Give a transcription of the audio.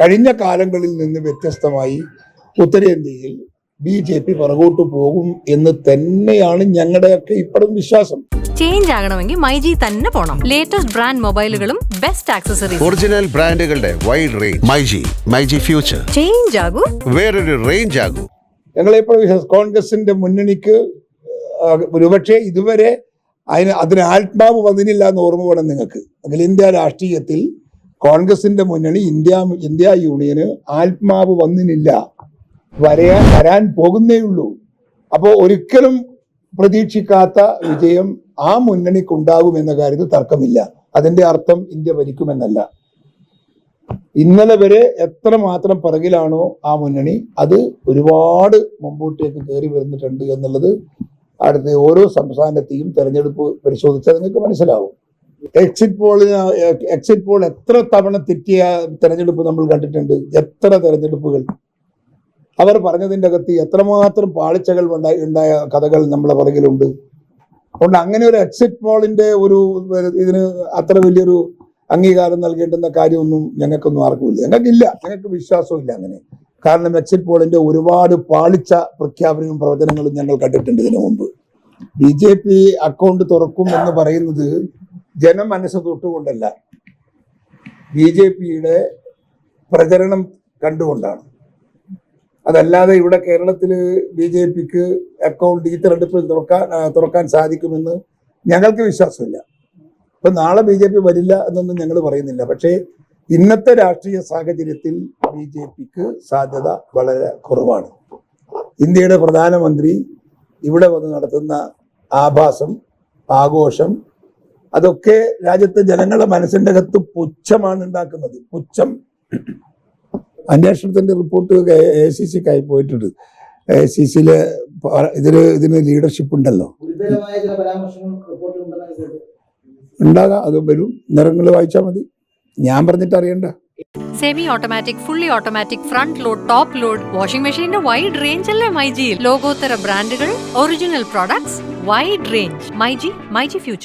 കഴിഞ്ഞ കാലങ്ങളിൽ നിന്ന് വ്യത്യസ്തമായി ഉത്തരേന്ത്യയിൽ ബി ജെ പി പുറകോട്ട് പോകും എന്ന് തന്നെയാണ് ഞങ്ങളുടെയൊക്കെ ഇപ്പോഴും വിശ്വാസം. ചേഞ്ച് ആകണമെങ്കിൽ മൈജി തന്നെ പോണം. ലേറ്റസ്റ്റ് ബ്രാൻഡ് മൊബൈലുകളും ബെസ്റ്റ് ആക്സസറീസ് ഒറിജിനൽ ബ്രാൻഡുകളുടെ wide range myG myG future change ആകൂ. വേറൊരു റേഞ്ച് ആകൂ. ഞങ്ങളെപ്പോഴും വിശ്വാസം കോൺഗ്രസിന്റെ മുന്നണിക്ക് ഒരുപക്ഷെ ഇതുവരെ അതിന് അതിന് ആത്മാവ് വന്നിട്ടില്ല എന്ന് ഓർമ്മ വേണം നിങ്ങൾക്ക്. അഖിലേന്ത്യാ രാഷ്ട്രീയത്തിൽ കോൺഗ്രസിന്റെ മുന്നണി ഇന്ത്യ ഇന്ത്യ യൂണിയന് ആത്മാവ് വന്നിനില്ല. വരയാൻ വരാൻ പോകുന്നേ ഉള്ളൂ. അപ്പോൾ ഒരിക്കലും പ്രതീക്ഷിക്കാത്ത വിജയം ആ മുന്നണിക്കുണ്ടാകും എന്ന കാര്യത്തിൽ തർക്കമില്ല. അതിന്റെ അർത്ഥം ഇന്ത്യ ഭരിക്കുമെന്നല്ല. ഇന്നലെ വരെ എത്ര മാത്രം പിറകിലാണോ ആ മുന്നണി അത് ഒരുപാട് മുമ്പോട്ടേക്ക് കയറി വരുന്നിട്ടുണ്ട് എന്നുള്ളത് അടുത്ത ഓരോ സംസ്ഥാനത്തെയും തെരഞ്ഞെടുപ്പ് പരിശോധിച്ചാൽ നിങ്ങൾക്ക് മനസ്സിലാവും. എക്സിറ്റ് പോളിന് എക്സിറ്റ് പോൾ എത്ര തവണ തെറ്റിയ തെരഞ്ഞെടുപ്പ് നമ്മൾ കണ്ടിട്ടുണ്ട്? എത്ര തെരഞ്ഞെടുപ്പുകൾ? അവർ പറഞ്ഞതിന്റെ അകത്ത് എത്രമാത്രം പാളിച്ചകൾ ഉണ്ടായി ഉണ്ടായ കഥകൾ നമ്മളെ പുറകിലുണ്ട്. അതുകൊണ്ട് അങ്ങനെ ഒരു എക്സിറ്റ് പോളിന്റെ ഒരു ഇതിന് അത്ര വലിയൊരു അംഗീകാരം നൽകേണ്ടുന്ന കാര്യമൊന്നും ഞങ്ങൾക്കൊന്നും ആർക്കുമില്ല ഞങ്ങൾക്കില്ല. ഞങ്ങൾക്ക് വിശ്വാസമില്ല അങ്ങനെ. കാരണം എക്സിറ്റ് പോളിന്റെ ഒരുപാട് പാളിച്ച പ്രഖ്യാപനവും പ്രവചനങ്ങളും ഞങ്ങൾ കണ്ടിട്ടുണ്ട് ഇതിനു മുമ്പ്. ബി ജെ പി അക്കൗണ്ട് തുറക്കും എന്ന് പറയുന്നത് ജനമനസ്സ് തൊട്ടുകൊണ്ടല്ല. ബി ജെ പിയുടെ പ്രചരണം കണ്ടുകൊണ്ടാണ്. അതല്ലാതെ ഇവിടെ കേരളത്തിൽ ബി ജെ പിക്ക് അക്കൗണ്ട് ഈ തെരഞ്ഞെടുപ്പിൽ തുറക്കാൻ തുറക്കാൻ സാധിക്കുമെന്ന് ഞങ്ങൾക്ക് വിശ്വാസമില്ല. ഇപ്പം നാളെ ബി ജെ പി വരില്ല എന്നൊന്നും ഞങ്ങൾ പറയുന്നില്ല. പക്ഷേ ഇന്നത്തെ രാഷ്ട്രീയ സാഹചര്യത്തിൽ ബി ജെ പിക്ക് സാധ്യത വളരെ കുറവാണ്. ഇന്ത്യയുടെ പ്രധാനമന്ത്രി ഇവിടെ വന്ന് നടത്തുന്ന ആഭാസം ആഘോഷം അതൊക്കെ രാജ്യത്തെ ജനങ്ങളുടെ മനസ്സിന്റെ അകത്ത് പുച്ഛമാണ് ഉണ്ടാക്കുന്നത്. പുച്ഛം. അന്വേഷണത്തിന്റെ റിപ്പോർട്ട് എ സി സിക്കായി ആയി പോയിട്ടുണ്ട്. എ സി സിയിലെ ഇതിന് ഇതിന് ലീഡർഷിപ്പ് ഉണ്ടല്ലോ. ഉണ്ടാകാം. അത് വരും. നിറങ്ങൾ വായിച്ചാൽ മതി. ഞാൻ പറഞ്ഞിട്ട് അറിയണ്ട. Semi automatic fully automatic front load top load washing മെഷീന്റെ വൈഡ് റേഞ്ച് അല്ലേ മൈജിയിൽ ലോകോത്തര ബ്രാൻഡുകൾ original products wide range myG myG future